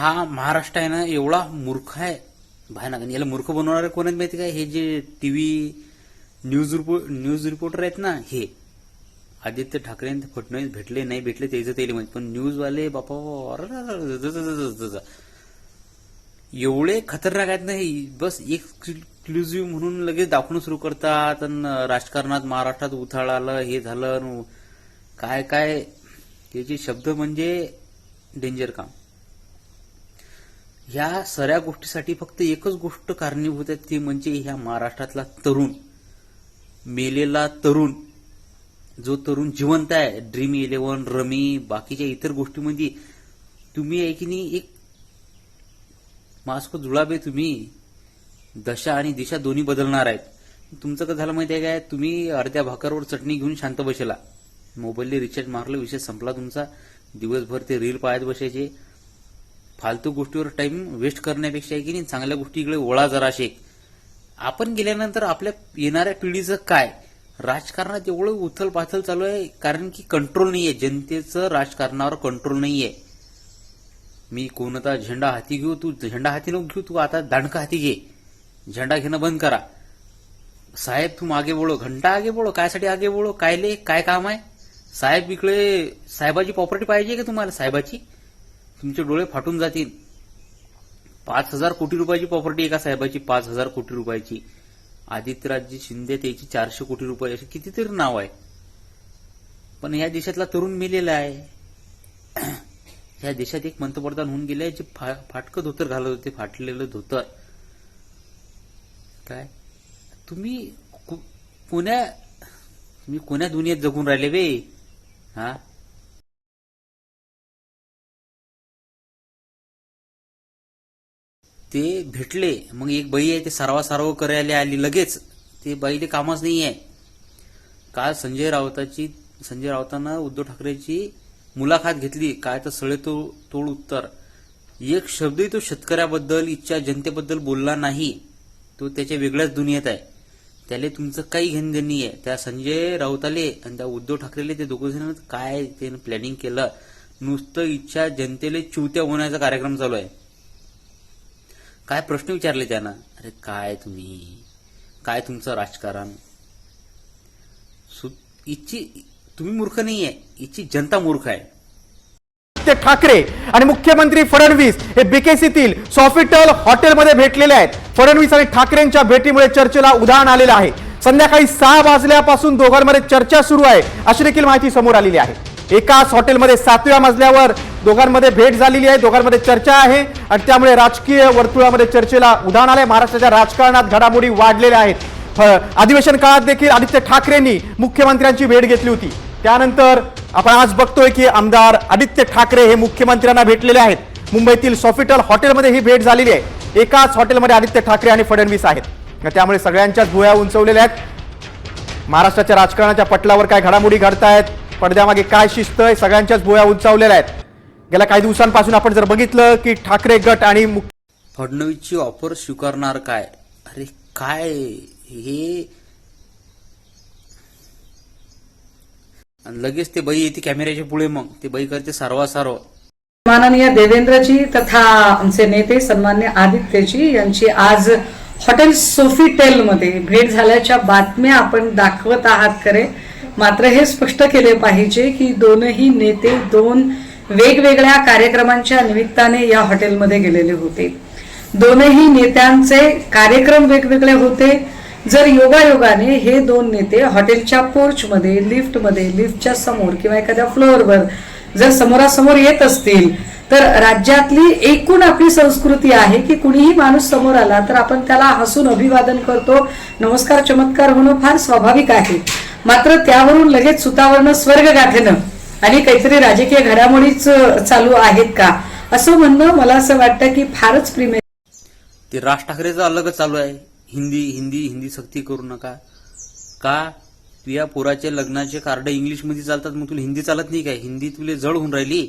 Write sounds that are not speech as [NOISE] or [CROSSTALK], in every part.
हा महाराष्ट्र आहे ना एवढा मूर्ख आहे. भयानक आणि याला मूर्ख बनवणारे कोण आहेत माहिती काय हे जे TV news report news reporter आहेत ना हे. आदित्य ठाकरे फडणवीस भेटले नाही भेटले त्याचं त्याला माहिती पण न्यूजवाले बापा ज- एवढे खतरनाक आहेत ना हे. बस एक्सक्लुझिव्ह म्हणून लगेच दाखवणं सुरू करतात आणि राजकारणात महाराष्ट्रात उथाळ आलं हे झालं काय काय. त्याचे शब्द म्हणजे डेंजर काम. ह्या सगळ्या गोष्टीसाठी फक्त एकच गोष्ट कारणीभूत आहे ती म्हणजे ह्या महाराष्ट्रातला तरुण मेलेला तरुण जो तरुण जिवंत आहे ड्रीम इलेव्हन रमी बाकीच्या इतर गोष्टीमध्ये तुम्ही आहे की नाही एक मास्क जुळाबे तुम्ही दशा आणि दिशा दोन्ही बदलणार आहेत. तुमचं कसं झालं माहिती आहे काय? तुम्ही अर्ध्या भाकरवर चटणी घेऊन शांत बसेला. मोबाईलने रिचार्ज मारलं विषय संपला तुमचा. दिवसभर ते रील पाहत बसायचे. फालतू गोष्टीवर टाइम वेस्ट करण्यापेक्षा आहे की नाही चांगल्या गोष्टीकडे जरा असे आपण गेल्यानंतर आपल्या येणाऱ्या पिढीचं काय? राजकारणात एवढं उथल पाथल चालू आहे कारण की कंट्रोल नाहीये. जनतेचं राजकारणावर कंट्रोल नाहीये. मी कोणता झेंडा हाती घेऊ तू झेंडा हाती नको घेऊ तू आता दांडका हाती घे. झेंडा घेणं बंद करा. साहेब तू मागे बोलो घंटा आगे बोलो कायसाठी आगे बोलो कायले काय काम आहे? साहेब इकडे साहेबाची प्रॉपर्टी पाहिजे का तुम्हाला? साहेबाची? तुमचे डोळे फाटून जातील. पाच हजार कोटी रुपयाची प्रॉपर्टी एका साहेबाची पाच हजार कोटी रुपयाची. आदित्यराजजी शिंदे त्याची चारशे कोटी रुपये असे कितीतरी नाव आहे. पण या देशातला तरुण मेलेला आहे. [CLEARS THROAT] या देशात एक पंतप्रधान होऊन गेले जे फा- फाटकं धोतर घालत होते फाटलेलं धोतर. काय? तुम्ही कोण्या तुम्ही कोण्या दुनियेत जगून राहिले बे? हा? ते भेटले. मग एक बाई आहे ते सर्वा सर्व करायला आली लगेच. ते बाईले कामच नाही आहे. काल संजय राऊताची संजय राऊतानं उद्धव ठाकरेची मुलाखत घेतली. काय तर सळे तो तोड उत्तर. एक शब्दही तो शेतकऱ्याबद्दल इच्छा जनतेबद्दल बोलला नाही. तो त्याच्या वेगळ्याच दुनियेत आहे. त्याला तुमचं काही घेणं देणं नाही आहे. त्या संजय राऊताले आणि त्या उद्धव ठाकरेले ते दोघं जण काय त्यानं प्लॅनिंग केलं? नुसतं इच्छा जनतेला चिवत्या होण्याचा कार्यक्रम चालू आहे. काय प्रश्न विचारले त्यानं? अरे काय तुम्ही? काय तुमचं राजकारण? सु- इच्छी तुम्ही मूर्ख नाहीये. इच्छी जनता मूर्ख आहे. ठाकरे आणि मुख्यमंत्री फडणवीस हे बीकेसीतील सॉफिटल हॉटेलमध्ये भेटलेले आहेत. फडणवीस आणि ठाकरेंच्या भेटीमुळे चर्चेला उदाहरण आलेलं आहे. संध्याकाळी सहा वाजल्यापासून दोघांमध्ये चर्चा सुरू आहे अशी देखील माहिती समोर आलेली आहे. एकाच हॉटेलमध्ये सातव्या मजल्यावर दोघांमध्ये भेट झालेली आहे दोघांमध्ये चर्चा आहे आणि त्यामुळे राजकीय वर्तुळामध्ये चर्चेला उधाण आलंय. महाराष्ट्राच्या राजकारणात घडामोडी वाढलेल्या आहेत. अधिवेशन काळात देखील आदित्य ठाकरेंनी मुख्यमंत्र्यांची भेट घेतली होती. त्यानंतर आपण आज बघतोय की आमदार आदित्य ठाकरे हे मुख्यमंत्र्यांना भेटलेले आहेत. मुंबईतील सॉफिटल हॉटेलमध्ये ही भेट झालेली आहे. एकाच हॉटेलमध्ये आदित्य ठाकरे आणि फडणवीस आहेत. त्यामुळे सगळ्यांच्याच भुया उंचवलेल्या आहेत. महाराष्ट्राच्या राजकारणाच्या पटलावर काय घडामोडी घडतायत पडद्यामागे काय शिस्त आहे सगळ्यांच्याच भुया उंचावलेल्या आहेत. गेल्या काही दिवसांपासून आपण जर बघितलं की ठाकरे गट आणि मुख्य फडणवीसची ऑफर स्वीकारणार काय? अरे काय हे? आणि लगेच ते बाई येते कॅमेऱ्याच्या पुढे मग. ते बाई करते सारवा सारव. माननीय देवेंद्रजी तथा आमचे नेते सन्मान्य आदित्यजी यांची आज हॉटेल सोफीटेल मध्ये भेट झाल्याच्या बातम्या आपण दाखवत आहात खरे. मात्र हे स्पष्ट केले पाहिजे की दोनही नेते दोन वेगवेगळ्या कार्यक्रमांच्या निमित्ताने या हॉटेलमध्ये गेलेले होते. दोनही नेत्यांचे कार्यक्रम वेगवेगळे होते. जर योगायोगाने हे दोन नेते हॉटेलच्या पोर्चमध्ये लिफ्टमध्ये लिफ्टच्या समोर किंवा एखाद्या फ्लोअरवर जर समोरासमोर येत असतील तर राज्यातली एकूण आपली संस्कृती आहे की कुणीही माणूस समोर आला तर आपण त्याला हसून अभिवादन करतो. नमस्कार चमत्कार होणं फार स्वाभाविक आहे. मात्र त्यावरून लगेच सुतावरणं स्वर्ग गाठेनं आणि काहीतरी राजकीय घडामोडीच चालू आहेत का? असं म्हणणं मला असं वाटतं की फारच प्रिमे ते राज ठाकरेचं अलगच चालू आहे. हिंदी हिंदी हिंदी सक्ती करू नका. का? तुझ्या पोराचे लग्नाचे कार्ड इंग्लिशमध्ये चालतात मग तुला हिंदी चालत नाही काय? हिंदी तुला जड होऊन राहिली.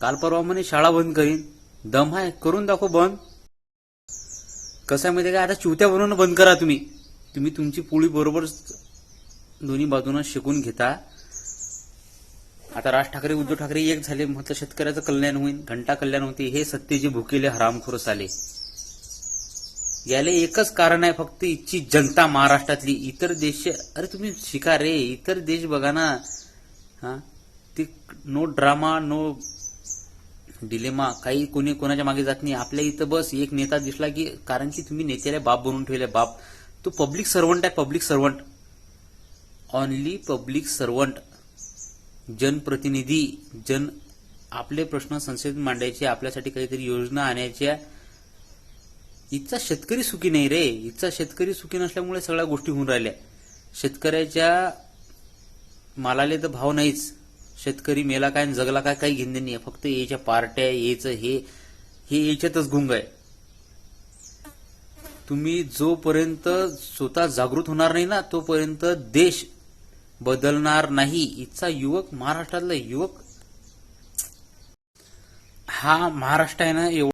काल परवा म्हणे शाळा बंद करीन. दम आहे करून दाखव बंद. कसं आहे माहिती काय आता चिवत्या बनवून बंद करा तुम्ही. तुम्ही तुमची पोळी बरोबर दोन्ही बाजूनं शिकून घेता. आता राज ठाकरे उद्धव ठाकरे एक झाले म्हटलं शेतकऱ्याचं कल्याण होईल घंटा कल्याण होते हे सत्तेचे भुकेले हरामखोर आले याले एकच कारण आहे फक्त इथची जनता महाराष्ट्रातली. इतर देश अरे तुम्ही शिका रे इतर देश बघा ना. हा? ते नो ड्रामा नो डिलेमा काही कोणी कोणाच्या मागे जात नाही. आपल्या इथं बस एक नेता दिसला की कारण की तुम्ही नेत्याला बाप बनवून ठेवले बाप. तो पब्लिक सर्वंट आहे public servant only public servant जनप्रतिनिधी जन आपले प्रश्न संसदेत मांडायचे आपल्यासाठी काहीतरी योजना आणायच्या. इथचा शेतकरी सुखी नाही रे. इथचा शेतकरी सुखी नसल्यामुळे सगळ्या गोष्टी होऊन राहिल्या. शेतकऱ्याच्या मालाले तर भाव नाहीच. शेतकरी मेला काय जगला काय काही घेणं नाही. फक्त याच्या पार्ट्या याचं हे हे याच्यातच गुंग आहे. तुम्ही जोपर्यंत स्वतः जागृत होणार नाही ना तोपर्यंत देश बदलणार नाही. इथचा युवक महाराष्ट्रातला युवक हा महाराष्ट्र आहे ना एवढा